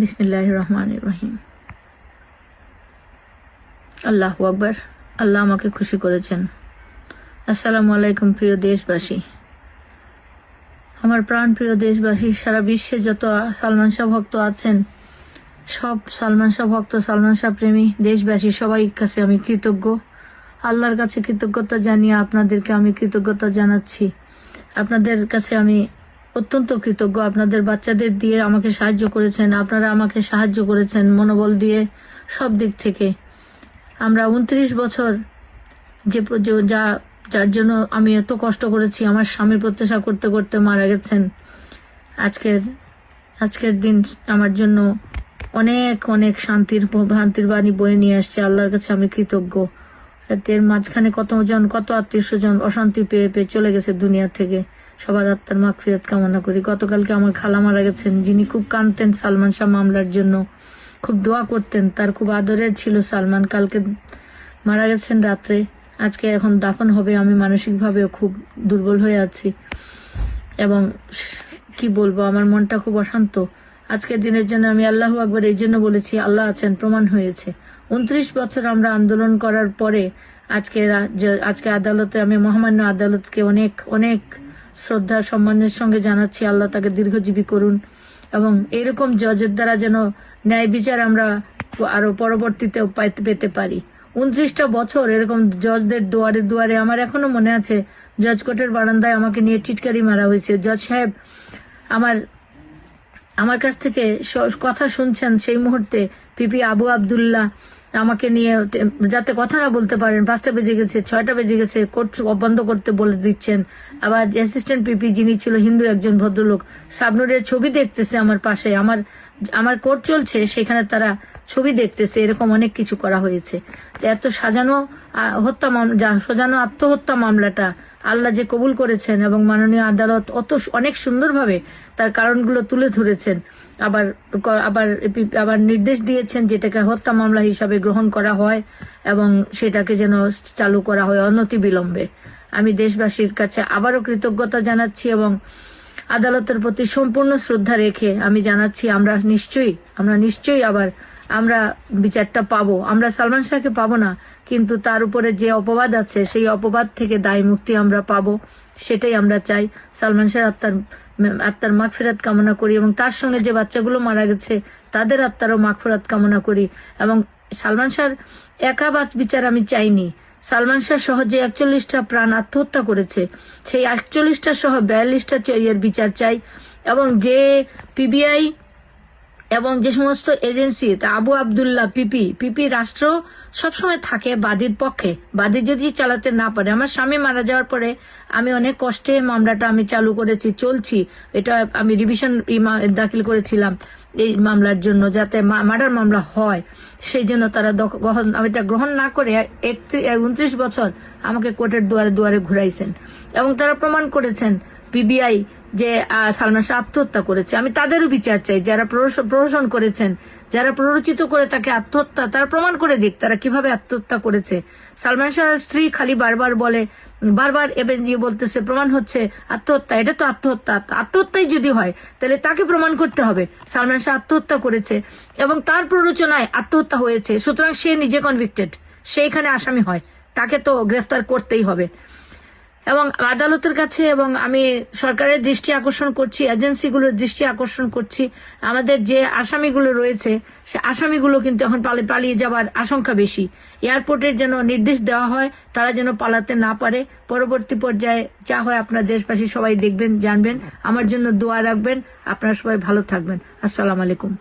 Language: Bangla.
বিসমিল্লাহ রহমান রহিম আল্লাহ আকবর, আল্লাহ আমাকে খুশি করেছেন। আসসালামু আলাইকুম প্রিয় দেশবাসী। আমার প্রাণ প্রিয় দেশবাসী, সারা বিশ্বে যত সালমান শাহ ভক্ত আছেন, সব সালমান শাহ ভক্ত, সালমান শাহ প্রেমী দেশবাসী, সবাই কাছে আমি কৃতজ্ঞ। আল্লাহর কাছে কৃতজ্ঞতা জানিয়ে আপনাদেরকে আমি কৃতজ্ঞতা জানাচ্ছি। আপনাদের কাছে আমি অত্যন্ত কৃতজ্ঞ। আপনাদের বাচ্চাদের দিয়ে আমাকে সাহায্য করেছেন। আপনারা আমাকে সাহায্য করেছেন মনোবল দিয়ে সব দিক থেকে। আমরা উনত্রিশ বছর যে যা যার জন্য আমি এত কষ্ট করেছি, আমার স্বামীর প্রত্যাশা করতে করতে মারা গেছেন। আজকের আজকের দিন আমার জন্য অনেক অনেক শান্তির শান্তির বাণী বয়ে নিয়ে আসছে। আল্লাহর কাছে আমি কৃতজ্ঞ। এর মাঝখানে কতজন কত আত্মীয় স্বজন অশান্তি পেয়ে পেয়ে চলে গেছে দুনিয়া থেকে। সবার আত্মার মাগ ফিরত কামনা করি। গতকালকে আমার খালা মারা গেছেন, যিনি খুব কাঁদতেন সালমান শাহ মামলার জন্য। খুব দোয়া করতেন, তার খুব আদরের ছিল সালমান। কালকে মারা গেছেন রাত্রে। আজকে এখন দাফন হবে, আমি মানসিকভাবেও খুব দুর্বল হয়ে আছি। এবং কি বলব, আমার মনটা খুব অশান্ত। আজকের দিনের জন্য আমি আল্লাহ আকবর এই জন্য বলেছি, আল্লাহ আছেন, প্রমাণ হয়েছে। উনত্রিশ বছর আমরা আন্দোলন করার পরে আজকে আজকে আদালতে আমি মহামান্য আদালতকে অনেক অনেক শ্রদ্ধা সম্মানের সঙ্গে জানাচ্ছি, আল্লাহ তাকে দীর্ঘজীবী করুন এবং এরকম জজের দ্বারা যেন ন্যায় বিচার আমরা আরও পরবর্তীতেও পেতে পারি। উনত্রিশটা বছর এরকম জজদের দুয়ারে দুয়ারে আমার এখনও মনে আছে, জজ কোর্টের বারান্দায় আমাকে নিয়ে টিটকারি মারা হয়েছে। জজ সাহেব আমার আমার কাছ থেকে কথা শুনছেন সেই মুহূর্তে, পিপি আবু আবদুল্লাহ আমাকে নিয়ে যাতে কথা না বলতে পারেন। পাঁচটা বেজে গেছে, ছয়টা বেজে গেছে, কোর্ট বন্ধ করতে বলে দিচ্ছেন। আবার অ্যাসিস্ট্যান্ট পিপি যিনি ছিল, হিন্দু একজন ভদ্রলোক সাবনুরের ছবি দেখতেছে আমার পাশে। আমার আমার কোর্ট চলছে, সেখানে তারা ছবি দেখতেছে। এরকম অনেক কিছু করা হয়েছে। এত সাজানো হত্যা মামলা সাজানো আত্মহত্যা মামলাটা আল্লাহ যে কবুল করেছেন এবং মাননীয় আদালত অত অনেক সুন্দরভাবে তার কারণগুলো তুলে ধরেছেন। আবার আবার আবার নির্দেশ দিয়েছেন যেটাকে হত্যা মামলা হিসাবে গ্রহণ করা হয় এবং সেটাকে যেন চালু করা হয় অনতি বিলম্বে আমি দেশবাসীর কাছে আবারও কৃতজ্ঞতা জানাচ্ছি এবং আদালতের প্রতি সম্পূর্ণ শ্রদ্ধা রেখে আমি জানাচ্ছি, আমরা নিশ্চয়ই আমরা নিশ্চয়ই আবার আমরা বিচারটা পাবো। আমরা সালমান শাহকে পাবো না, কিন্তু তার উপরে যে অপবাদ আছে, সেই অপবাদ থেকে দায় মুক্তি আমরা পাবো, সেটাই আমরা চাই। সালমান শাহ আত্মার আত্মার মাগফিরাত কামনা করি এবং তার সঙ্গে যে বাচ্চাগুলো মারা গেছে, তাদের আত্মারও মাগফিরাত কামনা করি এবং সালমান শাহর একা বাচ বিচার আমি চাইনি। সালমান শাহ সহ যে একচল্লিশটা প্রাণ আত্মহত্যা করেছে, সেই একচল্লিশটা সহ বিয়াল্লিশটা এর বিচার চাই এবং যে পিবিআই এবং যে সমস্ত agency Abu Abdullah, PP PP রাষ্ট্র সবসময় থাকে বাদীর পক্ষে। বাদী যদি চালাতে না পারে, আমার স্বামী মারা যাওয়ার পরে আমি অনেক কষ্টে মামলাটা আমি চালু করেছি, চলছি। এটা আমি রিভিশন দাখিল করেছিলাম এই মামলার জন্য যাতে মার্ডার মামলা হয়। সেই জন্য তারা গ্রহণ এটা গ্রহণ না করে একত্রিশ উনত্রিশ বছর আমাকে কোর্টের দুয়ারে দুয়ারে ঘুরাইছেন। এবং তারা প্রমাণ করেছেন পিবিআই যে সালমান শাহ আত্মহত্যা করেছে। আমি তাদেরও বিচার চাই, যারা প্রহস- প্রহসন করেছেন, যারা প্ররোচিত করে তাকে আত্মহত্যা, তারা প্রমাণ করে দিক তারা কীভাবে আত্মহত্যা করেছে। সালমান শাহের স্ত্রী খালি বারবার বলে, বারবার এবার যে বলতেছে, প্রমাণ হচ্ছে আত্মহত্যা, এটা তো আত্মহত্যা আত্মহত্যাই যদি হয়, তাহলে তাকে প্রমাণ করতে হবে। সালমান শাহ আত্মহত্যা করেছে এবং তার প্ররোচনায় আত্মহত্যা হয়েছে, সুতরাং সে নিজে কনভিক্টেড সে এখানে আসামি হয়, তাকে তো গ্রেফতার করতেই হবে। এবং আদালতের কাছে এবং আমি সরকারের দৃষ্টি আকর্ষণ করছি, এজেন্সিগুলোর দৃষ্টি আকর্ষণ করছি, আমাদের যে আসামিগুলো রয়েছে, সে আসামিগুলো কিন্তু এখন পালিয়ে পালিয়ে যাবার আশঙ্কা বেশি। এয়ারপোর্টের যেন নির্দেশ দেওয়া হয়, তারা যেন পালাতে না পারে। পরবর্তী পর্যায়ে যা হয় আপনার দেশবাসী সবাই দেখবেন, জানবেন। আমার জন্য দোয়া রাখবেন। আপনারা সবাই ভালো থাকবেন। আসসালাম আলাইকুম।